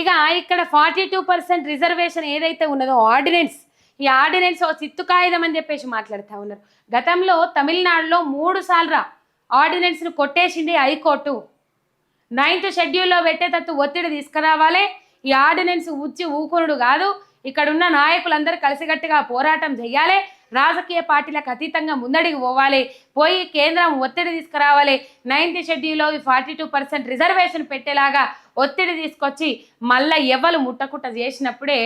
ఇక ఇక్కడ forty two percent reservation ఏదైతే ఉన్నదో ఆర్డినెన్స్ ఈ ఆర్డినెన్స్ ఓ చిత్తు కాగితం అని చెప్పేసి మాట్లాడుతూ ఉన్నారు. గతంలో తమిళనాడులో మూడు సార్లు ఆర్డినెన్స్ను కొట్టేసింది హైకోర్టు. నైన్త్ షెడ్యూల్లో పెట్టేటట్టు ఒత్తిడి తీసుకురావాలి. ఈ ఆర్డినెన్స్ ఉచ్చి ఊకునుడు కాదు. ఇక్కడున్న నాయకులందరూ కలిసికట్టుగా పోరాటం చేయాలి రాజకీయ పార్టీలకు అతీతంగా ముందడికి పోవాలి. పోయి కేంద్రం ఒత్తిడి తీసుకురావాలి. నైన్త్ షెడ్యూల్లో ఫార్టీ టూ పర్సెంట్ రిజర్వేషన్ పెట్టేలాగా ఒత్తిడి తీసుకొచ్చి మళ్ళీ ఎవరు ముట్టకుట్ట చేసినప్పుడే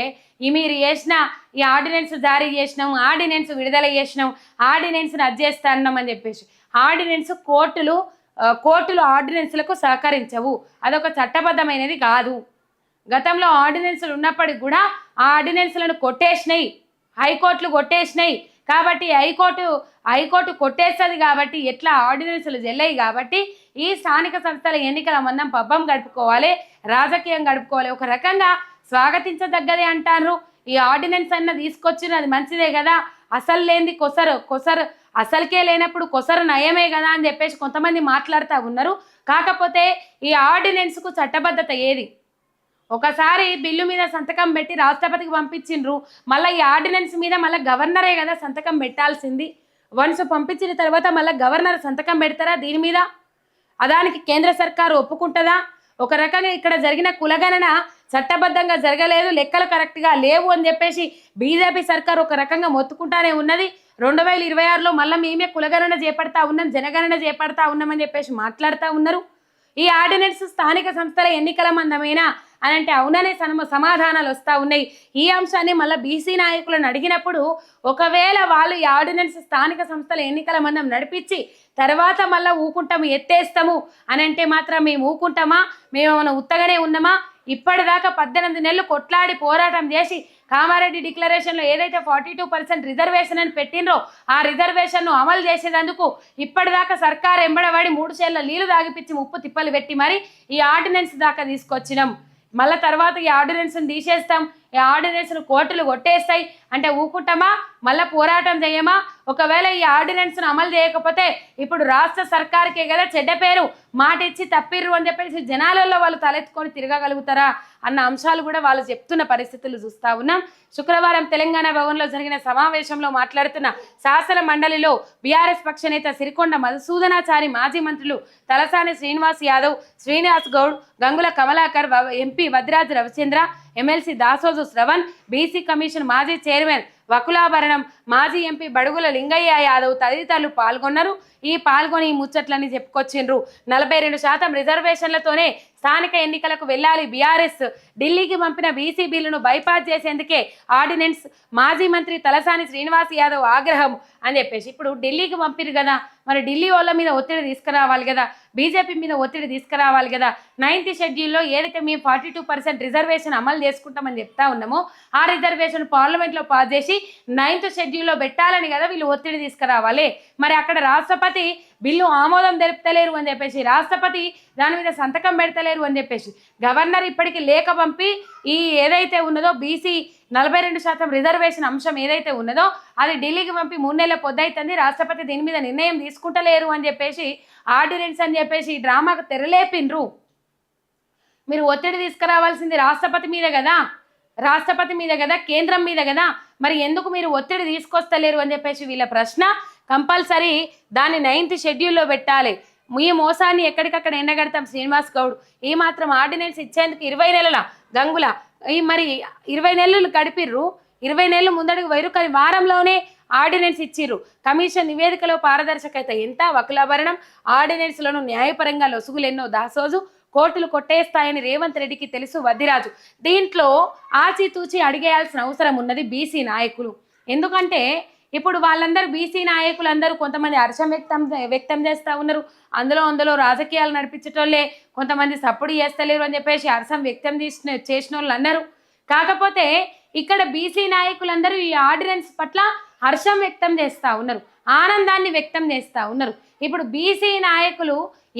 ఈ మీరు చేసిన ఈ ఆర్డినెన్స్ జారీ చేసినాం ఆర్డినెన్స్ విడుదల చేసినాం ఆర్డినెన్స్ని అధ్యయిస్తాన్నాం అని చెప్పేసి. ఆర్డినెన్స్ కోర్టులు కోర్టులు ఆర్డినెన్స్లకు సహకరించవు. అదొక చట్టబద్ధమైనది కాదు. గతంలో ఆర్డినెన్స్లు ఉన్నప్పటికి కూడా ఆ ఆర్డినెన్స్లను కొట్టేసినాయి. హైకోర్టులు కొట్టేసినాయి. కాబట్టి హైకోర్టు హైకోర్టు కొట్టేస్తుంది కాబట్టి ఎట్లా ఆర్డినెన్స్లు చెల్లాయి కాబట్టి ఈ స్థానిక సంస్థల ఎన్నికల మందం పబ్బం గడుపుకోవాలి రాజకీయం గడుపుకోవాలి. ఒక రకంగా స్వాగతించదగ్గదే అంటారు. ఈ ఆర్డినెన్స్ అన్న తీసుకొచ్చినది మంచిదే కదా. అసలు లేనిది కొసరు కొసరు అసలుకే లేనప్పుడు కొసరు నయమే కదా అని చెప్పేసి కొంతమంది మాట్లాడుతూ ఉన్నారు. కాకపోతే ఈ ఆర్డినెన్స్కు చట్టబద్ధత ఏది? ఒకసారి బిల్లు మీద సంతకం పెట్టి రాష్ట్రపతికి పంపించిండ్రు. మళ్ళీ ఈ ఆర్డినెన్స్ మీద మళ్ళీ గవర్నరే కదా సంతకం పెట్టాల్సింది. వన్స్ పంపించిన తర్వాత మళ్ళీ గవర్నర్ సంతకం పెడతారా దీని మీద? అదానికి కేంద్ర సర్కారు ఒప్పుకుంటుందా? ఒక రకంగా ఇక్కడ జరిగిన కులగణన చట్టబద్ధంగా జరగలేదు లెక్కలు కరెక్ట్గా లేవు అని చెప్పేసి బీజేపీ సర్కారు ఒక రకంగా మొత్తుకుంటానే ఉన్నది. రెండు వేల ఇరవై ఆరులో మళ్ళీ మేమే కులగణన చేపడతా ఉన్నాం జనగణన చేపడతా ఉన్నామని చెప్పేసి మాట్లాడుతూ ఉన్నారు. ఈ ఆర్డినెన్స్ స్థానిక సంస్థల ఎన్నికల మందమేనా? అని అంటే అవుననే సమ సమాధానాలు వస్తూ ఉన్నాయి. ఈ అంశాన్ని మళ్ళీ బీసీ నాయకులను అడిగినప్పుడు ఒకవేళ వాళ్ళు ఈ ఆర్డినెన్స్ స్థానిక సంస్థల ఎన్నికల మందం నడిపించి తర్వాత మళ్ళీ ఊకుంటాము ఎత్తేస్తాము అని అంటే మాత్రం మేము ఊకుంటామా? మేము ఏమైనా ఉత్తగానే ఉన్నామా? ఇప్పటిదాకా పద్దెనిమిది నెలలు కొట్లాడి పోరాటం చేసి కామారెడ్డి డిక్లరేషన్లో ఏదైతే ఫార్టీ టూ పర్సెంట్ రిజర్వేషన్ అని పెట్టినరో ఆ రిజర్వేషన్ను అమలు చేసేందుకు ఇప్పటిదాకా సర్కార్ ఎంబడబడి మూడు చేళ్ళ నీళ్ళు తాగిపించి ముప్పు తిప్పలు పెట్టి మరి ఈ ఆర్డినెన్స్ దాకా తీసుకొచ్చినాం. మళ్ళీ తర్వాత ఈ ఆర్డినెన్స్ని తీసేస్తాం. ఈ ఆర్డినెన్స్ను కోర్టులు కొట్టేస్తాయి. అంటే ఊకుంటామా మళ్ళీ పోరాటం చేయమా ఒకవేళ ఈ ఆర్డినెన్స్ను అమలు చేయకపోతే ఇప్పుడు రాష్ట్ర సర్కార్కే కదా చెడ్డ పేరు. మాట ఇచ్చి తప్పిర్రు అని చెప్పేసి జనాలలో వాళ్ళు తలెత్తుకొని తిరగగలుగుతారా అన్న అంశాలు కూడా వాళ్ళు చెప్తున్న పరిస్థితులు చూస్తా ఉన్నాం. శుక్రవారం తెలంగాణ భవన్లో జరిగిన సమావేశంలో మాట్లాడుతున్న శాసన మండలిలో బీఆర్ఎస్ పక్ష నేత సిరికొండ మధుసూదనాచారి మాజీ మంత్రులు Talasani Srinivas Yadav Srinivas Goud Gangula Kamalakar MP Vadraj Ravichandra MLC Dasoju Sravan BC commission మాజీ చైర్మన్ వకులాభరణం మాజీ ఎంపీ బడుగుల లింగయ్య యాదవ్ తదితరులు పాల్గొన్నారు. ఈ పాల్గొని ముచ్చట్లని చెప్పుకొచ్చిండ్రు. నలభై రెండు శాతం రిజర్వేషన్లతోనే స్థానిక ఎన్నికలకు వెళ్ళాలి. బీఆర్ఎస్ ఢిల్లీకి పంపిన బీసీ బిల్లును బైపాస్ చేసేందుకే ఆర్డినెన్స్ మాజీ మంత్రి తలసాని శ్రీనివాస్ యాదవ్ ఆగ్రహం అని చెప్పేసి ఇప్పుడు ఢిల్లీకి పంపిరు కదా. మరి ఢిల్లీ వాళ్ళ మీద ఒత్తిడి తీసుకురావాలి కదా. బీజేపీ మీద ఒత్తిడి తీసుకురావాలి కదా. నైన్త్ షెడ్యూల్లో ఏదైతే మేము ఫార్టీ టూ పర్సెంట్ రిజర్వేషన్ అమలు చేసుకుంటామని చెప్తా ఉన్నామో ఆ రిజర్వేషన్ పార్లమెంట్లో పాస్ చేసి నైన్త్ షెడ్యూల్లో పెట్టాలని కదా వీళ్ళు ఒత్తిడి తీసుకురావాలి. మరి అక్కడ రాష్ట్రపతి బిల్లు ఆమోదం తెలుపుతలేరు అని చెప్పేసి రాష్ట్రపతి దాని మీద సంతకం పెడతలేరు అని చెప్పేసి గవర్నర్ ఇప్పటికి లేఖ పంపి ఈ ఏదైతే ఉన్నదో బీసీ నలభై రెండు శాతం రిజర్వేషన్ అంశం ఏదైతే ఉన్నదో అది ఢిల్లీకి పంపి మూడు నెలల పొద్దైతుంది రాష్ట్రపతి దీని మీద నిర్ణయం తీసుకుంటలేరు అని చెప్పేసి ఆర్డినెన్స్ అని చెప్పేసి ఈ డ్రామాకు తెరలేపిండ్రు మీరు ఒత్తిడి తీసుకురావాల్సింది రాష్ట్రపతి మీద కదా. రాష్ట్రపతి మీద కదా కేంద్రం మీద కదా. మరి ఎందుకు మీరు ఒత్తిడి తీసుకొస్తలేరు అని చెప్పేసి వీళ్ళ ప్రశ్న కంపల్సరీ దాన్ని నైన్త్ షెడ్యూల్లో పెట్టాలి. ఈ మోసాన్ని ఎక్కడికక్కడ ఎండగడతాం శ్రీనివాస్ గౌడ్. ఈ మాత్రం ఆర్డినెన్స్ ఇచ్చేందుకు ఇరవై నెలల గంగుల. ఈ మరి ఇరవై నెలలు గడిపిర్రు. ఇరవై నెలలు ముందడుగు వైరు కానీ వారంలోనే ఆర్డినెన్స్ ఇచ్చిర్రు. కమిషన్ నివేదికలో పారదర్శకత ఎంత? వకులాభరణం. ఆర్డినెన్స్లను న్యాయపరంగా లొసుగులు ఎన్నో దాసోజు. కోర్టులు కొట్టేస్తాయని రేవంత్ రెడ్డికి తెలుసు వద్దిరాజు దీంట్లో ఆచితూచి అడిగేయాల్సిన అవసరం ఉన్నది బీసీ నాయకులు. ఎందుకంటే ఇప్పుడు వాళ్ళందరూ బీసీ నాయకులు అందరూ కొంతమంది హర్షం వ్యక్తం వ్యక్తం చేస్తూ ఉన్నారు. అందులో అందులో రాజకీయాలు నడిపించేటోళ్ళే కొంతమంది సప్పుడు చేస్తలేరు అని చెప్పేసి హర్షం వ్యక్తం చేసిన చేసిన వాళ్ళు అన్నారు. కాకపోతే ఇక్కడ బీసీ నాయకులందరూ ఈ ఆర్డినెన్స్ పట్ల హర్షం వ్యక్తం చేస్తూ ఉన్నారు. ఆనందాన్ని వ్యక్తం చేస్తూ ఉన్నారు. ఇప్పుడు బీసీ నాయకులు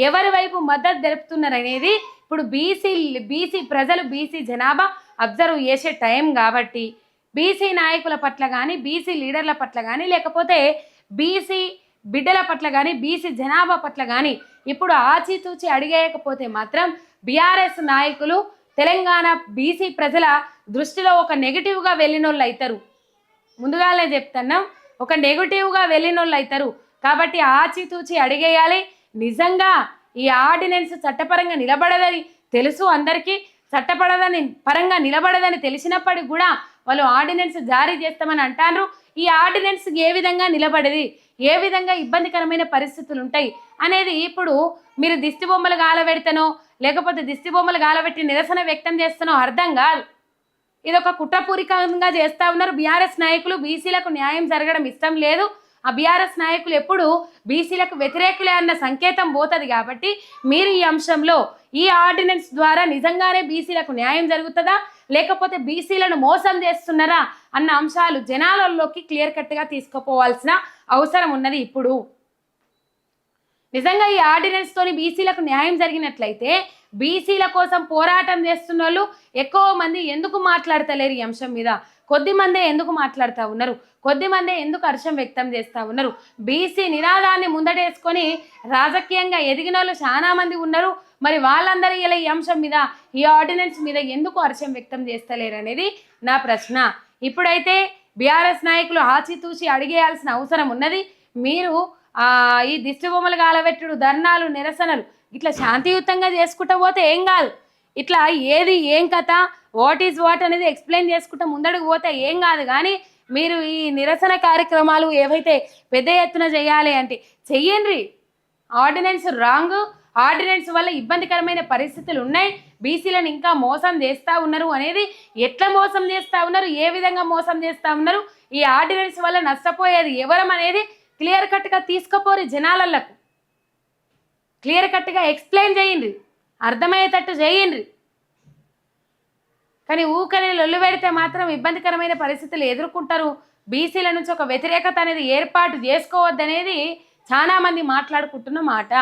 ఎవరి వైపు మద్దతు తెలుపుతున్నారు అనేది ఇప్పుడు బీసీ బీసీ ప్రజలు బీసీ జనాభా అబ్జర్వ్ చేసే టైం కాబట్టి బీసీ నాయకుల పట్ల కానీ బీసీ లీడర్ల పట్ల కానీ లేకపోతే బీసీ బిడ్డల పట్ల కానీ బీసీ జనాభా పట్ల కానీ ఇప్పుడు ఆచితూచి అడిగేయకపోతే మాత్రం బీఆర్ఎస్ నాయకులు తెలంగాణ బీసీ ప్రజల దృష్టిలో ఒక నెగిటివ్గా వెళ్ళిన వాళ్ళు అవుతారు ముందుగానే చెప్తున్నాం ఒక నెగిటివ్గా వెళ్ళిన వాళ్ళు అవుతారు కాబట్టి ఆచితూచి అడిగేయాలి. నిజంగా ఈ ఆర్డినెన్స్ చట్టపరంగా నిలబడదని తెలుసు అందరికీ చట్టపడదని పరంగా నిలబడదని తెలిసినప్పటికి కూడా వాళ్ళు ఆర్డినెన్స్ జారీ చేస్తామని అంటారు. ఈ ఆర్డినెన్స్ ఏ విధంగా నిలబడది? ఏ విధంగా ఇబ్బందికరమైన పరిస్థితులు ఉంటాయి? అనేది ఇప్పుడు మీరు దిష్టి బొమ్మలు గాలబెడతానో లేకపోతే దిష్టి బొమ్మలు గాలబెట్టి నిరసన వ్యక్తం చేస్తానో అర్థం కాదు. ఇది ఒక కుట్రపూరికంగా చేస్తా ఉన్నారు. బీఆర్ఎస్ నాయకులు బీసీలకు న్యాయం జరగడం ఇష్టం లేదు. ఆ బీఆర్ఎస్ నాయకులు ఎప్పుడు బీసీలకు వ్యతిరేకులే అన్న సంకేతం పోతుంది కాబట్టి మీరు ఈ అంశంలో ఈ ఆర్డినెన్స్ ద్వారా నిజంగానే బీసీలకు న్యాయం జరుగుతుందా? లేకపోతే బీసీలను మోసం చేస్తున్నారా? అన్న అంశాలు జనాలలోకి క్లియర్ కట్గా తీసుకుపోవాల్సిన అవసరం ఉన్నది ఇప్పుడు. నిజంగా ఈ ఆర్డినెన్స్ తోని బీసీలకు న్యాయం జరిగినట్లయితే బీసీల కోసం పోరాటం చేస్తున్న వాళ్ళు ఎక్కువ మంది ఎందుకు మాట్లాడతలేరు ఈ అంశం మీద? కొద్ది మందే ఎందుకు మాట్లాడుతూ ఉన్నారు? కొద్ది మందే ఎందుకు హర్షం వ్యక్తం చేస్తూ ఉన్నారు? బీసీ నినాదాన్ని ముందటేసుకొని రాజకీయంగా ఎదిగిన వాళ్ళు చాలా మంది ఉన్నారు. మరి వాళ్ళందరూ ఇలా ఈ అంశం మీద ఈ ఆర్డినెన్స్ మీద ఎందుకు హర్షం వ్యక్తం చేస్తలేరు అనేది నా ప్రశ్న. ఇప్పుడైతే బీఆర్ఎస్ నాయకులు ఆచితూచి అడిగేయాల్సిన అవసరం ఉన్నది. మీరు ఈ దిష్టి బొమ్మలు కాలబెట్టుడు ధర్నాలు నిరసనలు ఇట్లా శాంతియుతంగా చేసుకుంటూ పోతే ఏం కాదు. ఇట్లా ఏది ఏం కథ వాట్ ఈజ్ వాట్ అనేది ఎక్స్ప్లెయిన్ చేసుకుంటూ ముందడుగు పోతే ఏం కాదు. కానీ మీరు ఈ నిరసన కార్యక్రమాలు ఏవైతే పెద్ద ఎత్తున చేయాలి అంటే చెయ్యండి. ఆర్డినెన్స్ రాంగ్ ఆర్డినెన్స్ వల్ల ఇబ్బందికరమైన పరిస్థితులు ఉన్నాయి. బీసీలను ఇంకా మోసం చేస్తూ ఉన్నారు అనేది ఎట్లా మోసం చేస్తూ ఉన్నారు? ఏ విధంగా మోసం చేస్తూ ఉన్నారు? ఈ ఆర్డినెన్స్ వల్ల నష్టపోయేది ఎవరం అనేది క్లియర్ కట్గా తీసుకుపోరు జనాలకు క్లియర్ కట్గా ఎక్స్ప్లెయిన్ చేయండి. అర్థమయ్యేటట్టు చేయండి. కానీ ఊకనే లొల్లు పెడితే మాత్రం ఇబ్బందికరమైన పరిస్థితులు ఎదుర్కొంటారు. బీసీల నుంచి ఒక వ్యతిరేకత అనేది ఏర్పాటు చేసుకోవద్దనేది చాలామంది మాట్లాడుకుంటున్న మాట.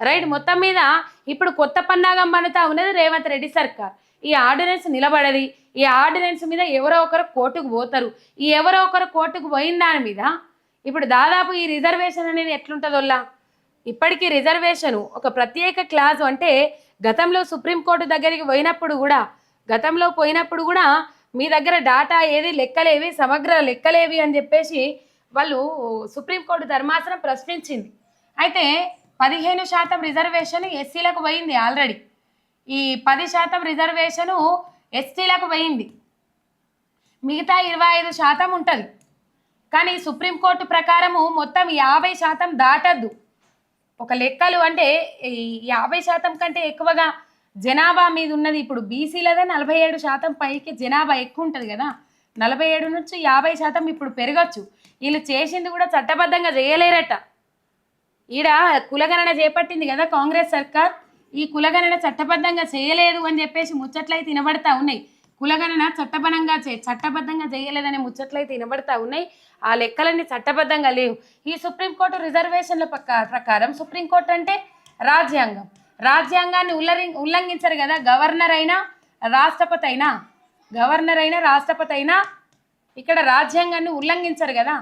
రైట్ మొత్తం మీద ఇప్పుడు కొత్త పన్నాగం పనుతా ఉన్నది రేవంత్ రెడ్డి సర్కార్. ఈ ఆర్డినెన్స్ నిలబడది. ఈ ఆర్డినెన్స్ మీద ఎవరో ఒకరు కోర్టుకు పోతారు. ఈ ఎవరో ఒకరు కోర్టుకు పోయిన దాని మీద ఇప్పుడు దాదాపు ఈ రిజర్వేషన్ అనేది ఎట్లుంటుందోల్లా? ఇప్పటికీ రిజర్వేషన్. ఒక ప్రత్యేక క్లాజ్ అంటే గతంలో సుప్రీంకోర్టు దగ్గరికి పోయినప్పుడు కూడా గతంలో పోయినప్పుడు కూడా మీ దగ్గర డాటా ఏది లెక్కలేవి సమగ్ర లెక్కలేవి అని చెప్పేసి వాళ్ళు సుప్రీంకోర్టు ధర్మాసనం ప్రశ్నించింది. అయితే పదిహేను శాతం రిజర్వేషన్ ఎస్సీలకు పోయింది ఆల్రెడీ. ఈ పది శాతం రిజర్వేషను ఎస్టీలకు పోయింది. మిగతా ఇరవై ఐదు శాతం ఉంటుంది. కానీ సుప్రీంకోర్టు ప్రకారము మొత్తం యాభై శాతం దాటద్దు. ఒక లెక్కలు అంటే ఈ యాభై శాతం కంటే ఎక్కువగా జనాభా మీద ఉన్నది ఇప్పుడు బీసీలదే నలభై ఏడు శాతం పైకి జనాభా ఎక్కువ ఉంటుంది కదా. నలభై ఏడు నుంచి యాభై శాతం ఇప్పుడు పెరగచ్చు. వీళ్ళు చేసింది కూడా చట్టబద్ధంగా చేయలేరట. ఈడ కులగణన చేపట్టింది కదా కాంగ్రెస్ సర్కార్. ఈ కులగణన చట్టబద్ధంగా చేయలేదు అని చెప్పేసి ముచ్చట్లయితే వినబడతా ఉన్నాయి. కులగణన చట్టబద్ధంగా చే చట్టబద్ధంగా చేయలేదనే ముచ్చట్లయితే వినబడతా ఉన్నాయి. ఆ లెక్కలన్నీ చట్టబద్ధంగా లేవు. ఈ సుప్రీంకోర్టు రిజర్వేషన్ల పక్క ప్రకారం సుప్రీంకోర్టు అంటే రాజ్యాంగం. రాజ్యాంగాన్ని ఉల్లరి ఉల్లంఘించరు కదా గవర్నర్ అయినా రాష్ట్రపతి అయినా గవర్నర్ అయినా రాష్ట్రపతి అయినా ఇక్కడ రాజ్యాంగాన్ని ఉల్లంఘించరు కదా.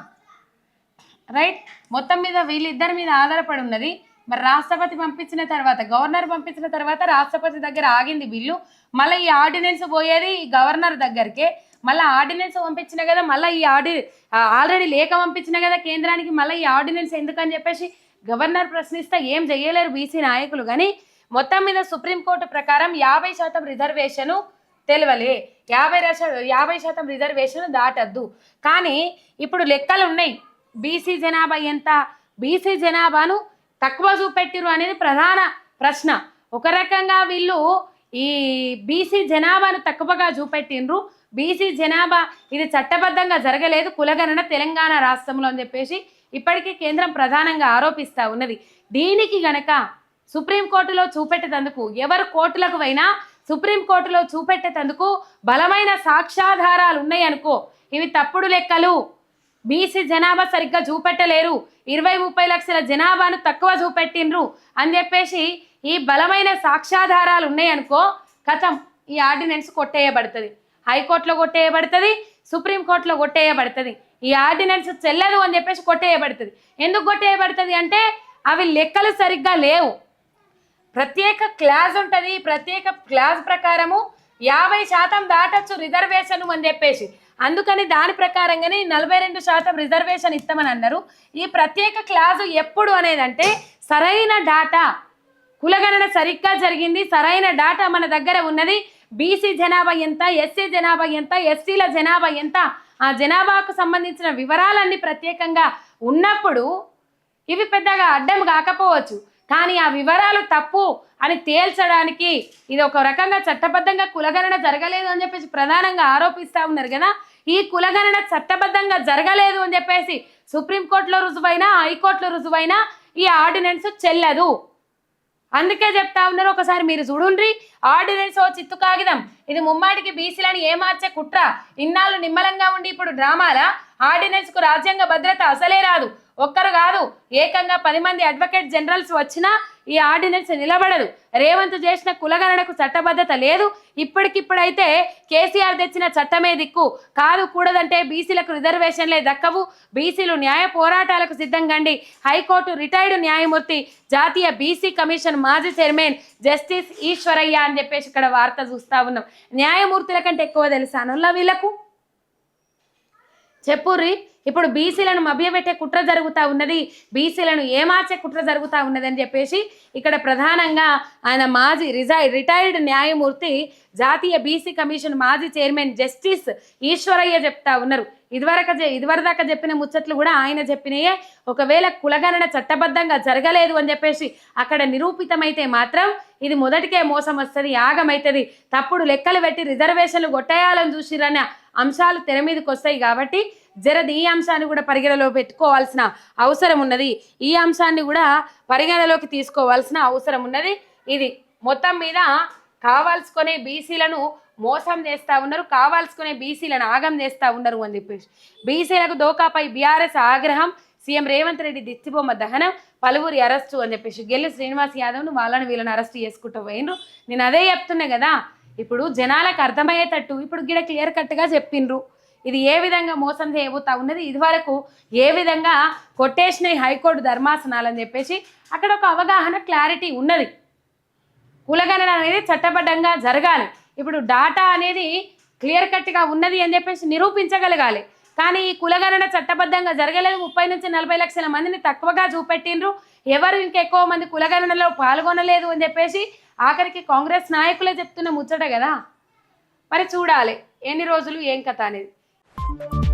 రైట్? మొత్తం మీద వీళ్ళిద్దరి మీద ఆధారపడి ఉన్నది మరి రాష్ట్రపతి పంపించిన తర్వాత గవర్నర్ పంపించిన తర్వాత రాష్ట్రపతి దగ్గర ఆగింది బిల్లు. మళ్ళీ ఈ ఆర్డినెన్స్ పోయేది ఈ గవర్నర్ దగ్గరకే. మళ్ళీ ఆర్డినెన్స్ పంపించిన కదా మళ్ళీ ఈ ఆర్డి ఆల్రెడీ లేఖ పంపించిన కదా కేంద్రానికి మళ్ళీ ఈ ఆర్డినెన్స్ ఎందుకని చెప్పేసి గవర్నర్ ప్రశ్నిస్తే ఏం చేయలేరు బీసీ నాయకులు. కానీ మొత్తం మీద సుప్రీంకోర్టు ప్రకారం యాభై శాతం రిజర్వేషను తెలియలే యాభై యాభై శాతం రిజర్వేషన్ దాటద్దు. కానీ ఇప్పుడు లెక్కలు ఉన్నాయి బీసీ జనాభా ఎంత? బీసీ జనాభాను తక్కువ చూపెట్టిరు అనేది ప్రధాన ప్రశ్న. ఒక రకంగా వీళ్ళు ఈ బీసీ జనాభాను తక్కువగా చూపెట్టిండ్రు. బీసీ జనాభా ఇది చట్టబద్ధంగా జరగలేదు. కులగణన తెలంగాణ రాష్ట్రంలో అని చెప్పేసి ఇప్పటికీ కేంద్రం ప్రధానంగా ఆరోపిస్తూ ఉన్నది. దీనికి గనక సుప్రీంకోర్టులో చూపెట్టేటందుకు ఎవరు కోర్టులకు పోయినా సుప్రీంకోర్టులో చూపెట్టేటందుకు బలమైన సాక్ష్యాధారాలు ఉన్నాయనుకో ఇవి తప్పుడు లెక్కలు. బీసీ జనాభా సరిగ్గా చూపెట్టలేరు. ఇరవై ముప్పై లక్షల జనాభాను తక్కువ చూపెట్టిండ్రు అని చెప్పేసి ఈ బలమైన సాక్ష్యాధారాలు ఉన్నాయనుకో కథం ఈ ఆర్డినెన్స్ కొట్టేయబడుతుంది. హైకోర్టులో కొట్టేయబడుతుంది సుప్రీంకోర్టులో కొట్టేయబడుతుంది. ఈ ఆర్డినెన్స్ చెల్లదు అని చెప్పేసి కొట్టేయబడుతుంది. ఎందుకు కొట్టేయబడుతుంది అంటే అవి లెక్కలు సరిగ్గా లేవు. ప్రత్యేక క్లాస్ ఉంటుంది ప్రత్యేక క్లాస్ ప్రకారము యాభై శాతం దాటొచ్చు రిజర్వేషన్ అని చెప్పేసి. అందుకని దాని ప్రకారంగానే నలభై రెండు శాతం రిజర్వేషన్ ఇస్తామని అన్నారు. ఈ ప్రత్యేక క్లాజు ఎప్పుడు అనేదంటే సరైన డాటా కులగణన సరిగ్గా జరిగింది సరైన డాటా మన దగ్గర ఉన్నది. బీసీ జనాభా ఎంత ఎస్సీ జనాభా ఎంత ఎస్సీల జనాభా ఎంత ఆ జనాభాకు సంబంధించిన వివరాలన్నీ ప్రత్యేకంగా ఉన్నప్పుడు ఇవి పెద్దగా అడ్డం కాకపోవచ్చు. కానీ ఆ వివరాలు తప్పు అని తేల్చడానికి ఇది ఒక రకంగా చట్టబద్ధంగా కులగణన జరగలేదు అని చెప్పేసి ప్రధానంగా ఆరోపిస్తా ఉన్నారు కదా. ఈ కులగణన చట్టబద్ధంగా జరగలేదు అని చెప్పేసి సుప్రీంకోర్టులో రుజువైనా హైకోర్టులో రుజువైనా ఈ ఆర్డినెన్స్ చెల్లదు. అందుకే చెప్తా ఉన్నారు ఒకసారి మీరు చూడుండ్రి. ఆర్డినెన్స్ ఓ చిత్తు కాగితం. ఇది ముమ్మాటికి బీసీలని ఏమార్చే కుట్ర. ఇన్నాళ్ళు నిమ్మలంగా ఉండి ఇప్పుడు డ్రామాల? ఆర్డినెన్స్కు రాజ్యాంగ భద్రత అసలే రాదు. ఒక్కరు కాదు ఏకంగా పది మంది అడ్వకేట్ జనరల్స్ వచ్చినా ఈ ఆర్డినెన్స్ నిలబడదు. రేవంత్ చేసిన కులగణనకు చట్టబద్ధత లేదు. ఇప్పటికిప్పుడైతే కేసీఆర్ తెచ్చిన చట్టమే దిక్కు. కాదు కూడదంటే బీసీలకు రిజర్వేషన్లే దక్కవు. బీసీలు న్యాయ పోరాటాలకు సిద్ధంగండి హైకోర్టు రిటైర్డ్ న్యాయమూర్తి జాతీయ బీసీ కమిషన్ మాజీ చైర్మన్ జస్టిస్ ఈశ్వరయ్య అని చెప్పేసి ఇక్కడ వార్త చూస్తా ఉన్నాం. న్యాయమూర్తుల కంటే ఎక్కువ తెలుసా వీళ్ళకు? చెప్పుర్రి ఇప్పుడు బీసీలను మభ్యపెట్టే కుట్ర జరుగుతూ ఉన్నది బీసీలను ఏమార్చే కుట్ర జరుగుతూ ఉన్నది అని చెప్పేసి ఇక్కడ ప్రధానంగా ఆయన మాజీ రిజై రిటైర్డ్ న్యాయమూర్తి జాతీయ బీసీ కమిషన్ మాజీ చైర్మన్ జస్టిస్ ఈశ్వరయ్య చెప్తా ఉన్నారు. ఇదివరకు ఇదివరదాకా చెప్పిన ముచ్చట్లు కూడా ఆయన చెప్పినయే. ఒకవేళ కులగణన చట్టబద్ధంగా జరగలేదు అని చెప్పేసి అక్కడ నిరూపితమైతే మాత్రం ఇది మొదటికే మోసం వస్తుంది యాగమైతుంది. తప్పుడు లెక్కలు పెట్టి రిజర్వేషన్లు కొట్టేయాలని చూసిరన్న అంశాలు తెర మీదకి వస్తాయి కాబట్టి జరది ఈ అంశాన్ని కూడా పరిగణలో పెట్టుకోవాల్సిన అవసరం ఉన్నది. ఈ అంశాన్ని కూడా పరిగణలోకి తీసుకోవాల్సిన అవసరం ఉన్నది. ఇది మొత్తం మీద కావాల్సుకునే బీసీలను మోసం చేస్తా ఉన్నారు కావాల్సుకునే బీసీలను ఆగం చేస్తూ ఉన్నారు అని చెప్పేసి. బీసీలకు దోకాపై బీఆర్ఎస్ ఆగ్రహం సీఎం రేవంత్ రెడ్డి దిష్టిబొమ్మ దహనం పలువురి అరెస్టు అని చెప్పేసి. గెల్లి శ్రీనివాస్ యాదవ్ను వాళ్ళని వీళ్ళని అరెస్ట్ చేసుకుంటూ పోయినరు నేను అదే చెప్తున్నా కదా ఇప్పుడు జనాలకు అర్థమయ్యేటట్టు ఇప్పుడు గిడ క్లియర్ కట్గా చెప్పిండ్రు. ఇది ఏ విధంగా మోసం చేయబోతా ఉన్నది? ఇదివరకు ఏ విధంగా కొట్టేసినాయి హైకోర్టు ధర్మాసనాలు అని చెప్పేసి అక్కడ ఒక అవగాహన క్లారిటీ ఉన్నది. కులగణన అనేది చట్టబద్ధంగా జరగాలి. ఇప్పుడు డాటా అనేది క్లియర్ కట్గా ఉన్నది అని చెప్పేసి నిరూపించగలగాలి. కానీ ఈ కులగణన చట్టబద్ధంగా జరగలేదు. ముప్పై నుంచి నలభై లక్షల మందిని తక్కువగా చూపెట్టిండ్రు. ఎవరు ఇంకెక్కువ మంది కులగణనలో పాల్గొనలేదు అని చెప్పేసి ఆఖరికి కాంగ్రెస్ నాయకులే చెప్తున్న ముచ్చట కదా. మరి చూడాలి. ఎన్ని రోజులు ఏం కథ అనేది? Thank you